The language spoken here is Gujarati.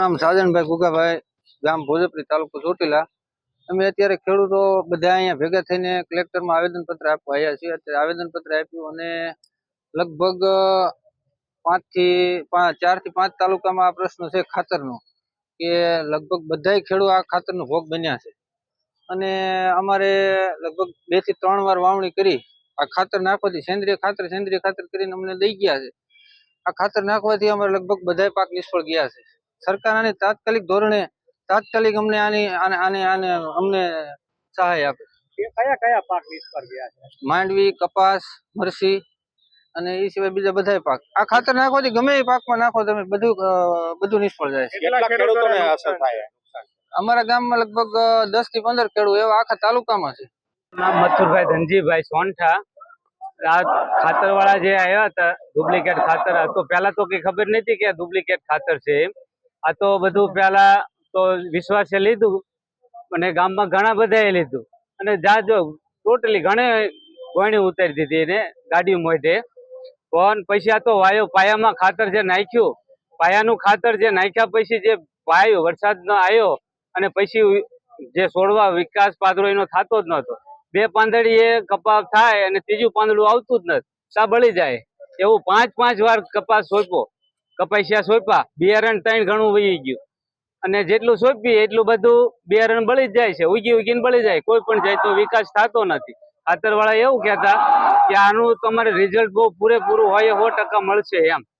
નામ સાજનભાઈ ગુગાભાઈ ગામ ભોજપરી તાલુકો ચોટીલા. અમે અત્યારે ખેડૂતો બધા અહીંયા ભેગા થઈને કલેક્ટરમાં આવેદનપત્ર આપવા આવ્યા છીએ. અત્યારે આવેદનપત્ર આપ્યું અને લગભગ, પાંચથી પાંચ તાલુકામાં આ પ્રશ્ન છે ખાતરનો, કે લગભગ બધાય ખેડૂત આ ખાતરનો ભોગ બન્યા છે. અને અમારે લગભગ બેથી ત્રણ વાર વાવણી કરી. આ ખાતર નાખવાથી સેન્દ્રિય ખાતર સેન્દ્રિય ખાતર કરીને અમને દઈ ગયા છે. આ ખાતર નાખવાથી અમારે લગભગ બધાય પાક નિષ્ફળ ગયા છે. સરકાર આની તાત્કાલિક ધોરણે તાત્કાલિક અમને આની આને આને આને અમને સહાય આપે. કયા કયા પાક નિષ્ફળ ગયા છે? માંડવી કપાસ મરસી અને એ સિવાય બીજા બધાય પાક. આ ખાતર નાખવાથી ગમે એ પાકમાં નાખો તમે બધું બધું નિષ્ફળ જાય છે. કેટલા ખેડૂતોને અસર થાય? અમારા ગામમાં લગભગ દસથી પંદર ખેડૂત એવા આખા તાલુકામાં છે. નામ મથુરભાઈ ધનજીભાઈ સોનઠા. આ ખાતર વાળા જે આવ્યા હતા ડુપ્લિકેટ ખાતર આ તો પહેલા તો કઈ ખબર નથી કે ડુપ્લિકેટ ખાતર છે એમ. આ તો બધું પેલા તો વિશ્વાસે લીધું અને ગામમાં ઘણા બધાએ લીધું. અને જાજો ટોટલી ઘણે ગોણી ઉતારી દીધી એને ગાડી મોઢે. પણ આ તો વાયો પાયામાં ખાતર જે નાખ્યું, પાયાનું ખાતર જે નાખ્યા પછી જે પાયો વરસાદ ન આવ્યો અને પછી જે છોડવા વિકાસ પાદરો એનો થતો જ નહોતો. બે પાંદડી એ કપાસ થાય અને ત્રીજું પાંદડું આવતું જ નથી. સાબળી જાય. એવું પાંચ પાંચ વાર કપાસ સોંપ્યો. કપાસિયા સોંપ્યા બિયારણ ત્રણ ઘણું વહી ગયું. અને જેટલું સોંપીએ એટલું બધું બિયારણ બળી જ જાય છે, ઉગી ઉગીને બળી જાય. કોઈ પણ જાય તો વિકાસ થતો નથી. ખાતરવાળા એવું કહેતા કે આનું તમારે રિઝલ્ટ બહુ પૂરેપૂરું હોય સો ટકા મળશે એમ.